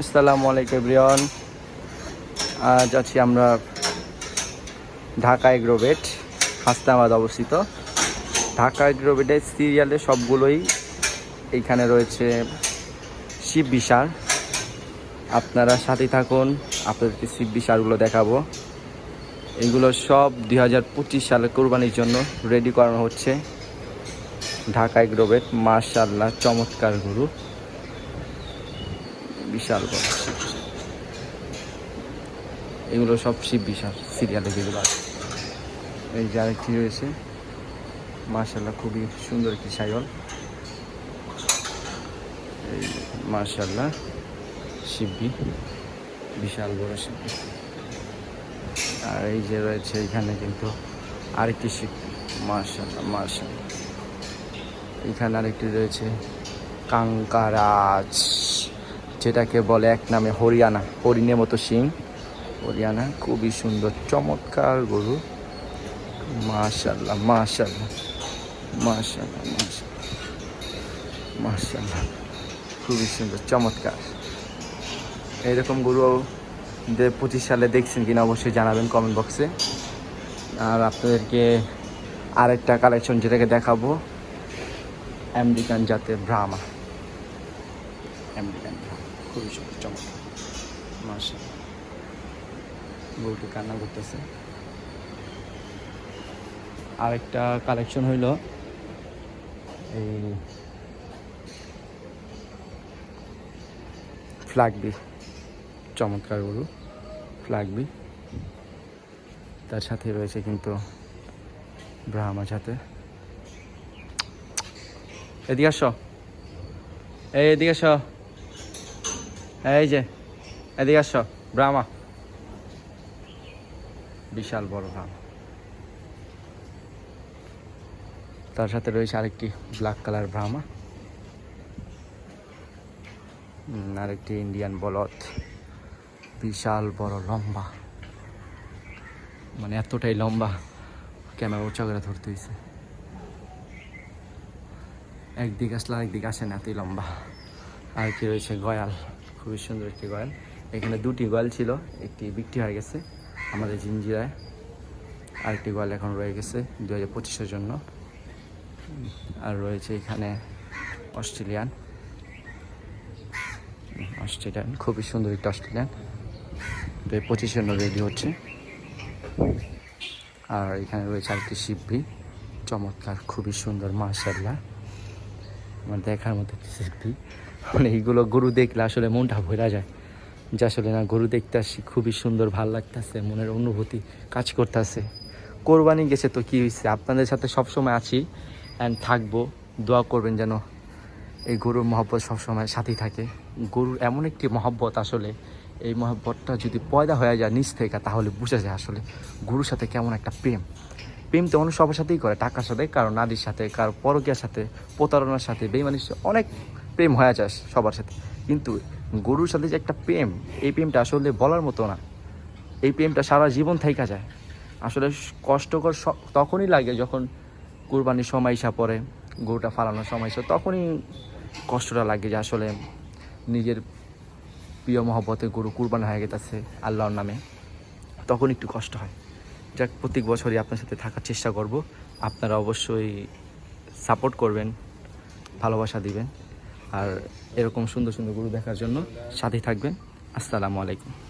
আসসালামু আলাইকুম এভরিওয়ান। আজ আছি আমরা ঢাকা এগ্রোভেট, হাসনাবাদ অবস্থিত। ঢাকা এগ্রোভেটের সিরিয়ালে সবগুলোই এইখানে রয়েছে শিব বিশার আপনারা সাথে থাকুন, আপনাদেরকে শিব বিশারগুলো দেখাবো। এগুলো সব দুই হাজার পঁচিশ সালে কোরবানির জন্য রেডি করানো হচ্ছে। ঢাকা এগ্রোভেট মার্শাল্লাহ চমৎকার গরু। বিশাল বড়। এগুলো সব শিব বিশাল সিরিয়ালে যেগুলো আছে। এই যে আরেকটি রয়েছে মার্শাল্লাহ খুবই সুন্দর একটি সাইল এই মার্শাল্লাহ শিববি বিশাল বড় শিববি আর এই যে রয়েছে এখানে কিন্তু আরেকটি শিব মার্শাল্লাহ মার্শাল্লাহ এখানে আরেকটি রয়েছে কাঙ্কারাজ। যেটাকে বলে এক নামে হরিয়ানা, হরিণের মতো শিং। হরিয়ানা খুবই সুন্দর, চমৎকার গরু। মাশাল্লাহ মাশাল্লাহ মাশাল্লাহ মাশাল্লাহ মাশাল্লাহ, খুবই সুন্দর, চমৎকার। এইরকম গরু পঁচিশ সালে দেখছেন কিনা অবশ্যই জানাবেন কমেন্ট বক্সে আর আপনাদেরকে আরেকটা কালেকশন যেটাকে দেখাবো আমেরিকান জাতের ব্রাহ্মা আমেরিকান ব্রাহ্মা খুবই চমৎকার মাসা গরুটি কান্না করতেছে। আরেকটা কালেকশন হইল এই ফ্ল্যাগবি চমৎকার গরু ফ্ল্যাগবি তার সাথে রয়েছে কিন্তু ব্রাহ্মার সাথে। এদিকে আসো। এদিকে আসো। এই যে এদিকে আসো ব্রাহ্মা। বিশাল বড় ব্রাহ্মা। তার সাথে রয়েছে আরেকটি ব্ল্যাক কালার ব্রাহ্মা। হুম, আরেকটি ইন্ডিয়ান বলদ। বিশাল বড় লম্বা। মানে এতটাই লম্বা ক্যামেরা উঁচা করে ধরতে হয়েছে একদিকে আসলে আরেকদিকে আসে না এতই লম্বা। আর কি রয়েছে গয়াল। খুবই সুন্দর একটি গয়াল। এখানে দুটি গয়াল ছিল, একটি বিক্রি হয়ে গেছে আমাদের জিঞ্জিরায় আরেকটি গয়াল এখন রয়ে গেছে দু হাজার পঁচিশের জন্য। আর রয়েছে এখানে অস্ট্রেলিয়ান। অস্ট্রেলিয়ান, খুবই সুন্দর একটি অস্ট্রেলিয়ান। দু হাজার জন্য রেডি হচ্ছে। আর এখানে রয়েছে আরেকটি শিববি চমৎকার, খুবই সুন্দর মার্শাল্লাহ আমার দেখার মতো একটি শিল্পী মানে এইগুলো গরু দেখলে আসলে মনটা ভরা যায়। যে আসলে না, গরু দেখতে আসি, খুবই সুন্দর, ভালো লাগতেছে, মনের অনুভূতি কাজ করতেছে। কোরবানি গেছে তো কি হয়েছে আপনাদের সাথে সবসময় আছি অ্যান্ড থাকব। দোয়া করবেন যেন এই গরুর মহব্বত সবসময় সাথেই থাকে। গরুর এমন একটি মহব্বত আসলে, এই মহব্বতটা যদি পয়দা হয়ে যায় নিচ থেকে, তাহলে বোঝা যায় আসলে গরুর সাথে কেমন একটা প্রেম। প্রেম তো মানুষ সবার সাথেই করে, টাকার সাথে, কারও নারীর সাথে, কারও পরকীয়ার সাথে, প্রতারণার সাথে বেমানির সাথে, অনেক প্রেম হয়ে যায় সবার সাথে। কিন্তু গরুর সাথে যে একটা প্রেম, এই প্রেমটা আসলে বলার মতো না। এই প্রেমটা সারা জীবন থাইকা যায়। আসলে কষ্টকর তখনই লাগে যখন কুরবানির সময় ইসা পড়ে, গরুটা ফালানোর সময় ইসা তখনই কষ্টটা লাগে যে আসলে নিজের প্রিয় মহব্বতে গরু কুরবানি হয়ে গেছে আল্লাহর নামে। তখন একটু কষ্ট হয়। যাক, প্রত্যেক বছরই আপনার সাথে থাকার চেষ্টা করব। আপনারা অবশ্যই সাপোর্ট করবেন, ভালোবাসা দিবেন। আর এরকম সুন্দর সুন্দর গরু দেখার জন্য সাথে থাকবেন। আসসালামু আলাইকুম।